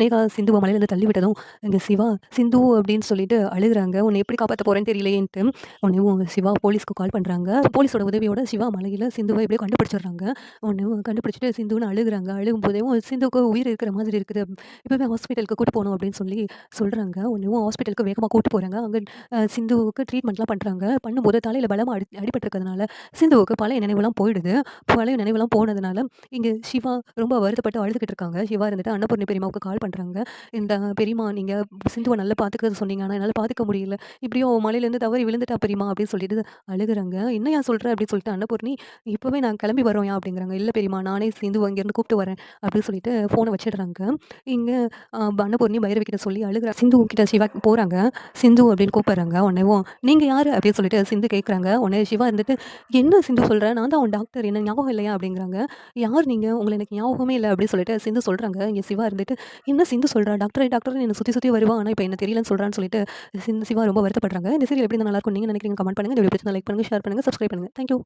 ஸ்னேகா சிந்துவை மலையிலேருந்து தள்ளிவிட்டதும் இங்கே சிவா சிந்து அப்படின்னு சொல்லிட்டு அழுகுறாங்க. உன்னை எப்படி காப்பாற்ற போகிறேன்னு தெரியலையேன்ட்டு. உன்னையும் சிவா போலீஸ்க்கு கால் பண்ணுறாங்க போலீஸோட உதவியோட சிவா மலையில் சிந்துவை எப்படியோ கண்டுபிடிச்சிடுறாங்க. உன்னையும் கண்டுபிடிச்சிட்டு சிந்துன்னு அழுகுறாங்க. அழுகும் போதேவும் சிந்துவுக்கு உயிர் இருக்கிற மாதிரி இருக்குது. இப்போவே ஹாஸ்பிட்டலுக்கு கூட்டு போகணும் அப்படின்னு சொல்லி சொல்கிறாங்க உன்னையும் ஹாஸ்பிட்டலுக்கு வேகமாக கூட்டு போகிறாங்க அங்கே சிந்துவுக்கு ட்ரீட்மெண்ட்லாம் பண்ணுறாங்க பண்ணும்போது தலையில் பலமாக அடி அடிபட்டிருக்கிறதுனால சிந்துவுக்கு பழைய நினைவுலாம் போயிடுது. பழைய நினைவுலாம் போனதுனால இங்கே சிவா ரொம்ப வருத்தப்பட்டு அழுதுகிட்டு இருக்காங்க. சிவா இருந்துட்டு அன்னபூர்ணி பெரியமாவுக்கு கால் பண்ணுறாங்க இந்த பெரியம்மா நீங்கள் சிந்துவை நல்லா பார்த்துக்கிறது சொன்னீங்க. ஆனால் என்னால் பார்த்துக்க முடியல. இப்படியோ மலையிலேருந்து தவறி விழுந்துட்டா பெரியமா அப்படின்னு சொல்லிட்டு அழுகுறாங்க. என்னையா சொல்கிற அப்படின்னு சொல்லிட்டு அன்னபூர்ணி இப்போவே நான் கிளம்பி வரோம் அப்படிங்கிறாங்க. இல்லை பெரியம்மா நானே சிந்து அங்கேருந்து கூப்பிட்டு வரேன். அப்படின்னு சொல்லிட்டு ஃபோனை வச்சிடுறாங்க. இங்கே அன்னபூர்ணி பைரவி கிட்ட சொல்லி அழுகிற. சிந்து கிட்ட சிவா போகிறாங்க சிந்து அப்படின்னு கூப்பிட்றாங்க உடனேவும் நீங்கள் யார்? அப்படின்னு சொல்லிட்டு சிந்து கேட்குறாங்க உடனே சிவா இருந்துட்டு என்ன சிந்து சொல்கிறேன் நான் தான் உன் டாக்டர் என்ன ஞாபகம் இல்லையா? அப்படிங்கிறாங்க. யார் நீங்கள் உங்களை எனக்கு ஞாபகமே இல்லை. அப்படின்னு சொல்லிட்டு சிந்து சொல்கிறாங்க இங்கே சிவா இருந்துட்டு என்ன சிந்து சொல்கிறா டாக்டர் டாக்டர் என்ன சுற்றி சுற்றி வருவா. ஆனால் இப்போ என்ன தெரியலன்னு சொல்கிறான்னு சொல்லிட்டு சிந்து சிவா ரொம்ப வருத்தப்படுறாங்க. இந்த சீரியல் எப்படி நல்லா இருக்கும் நீங்கள் நினைக்கிறீங்க? கமெண்ட் பண்ணுங்கள் இந்த வீடியோ பிடிச்சா லைக் பண்ணுங்கள் ஷேர் பண்ணுங்கள் சப்ஸ்கிரைப் பண்ணுங்கள் தேங்க்யூ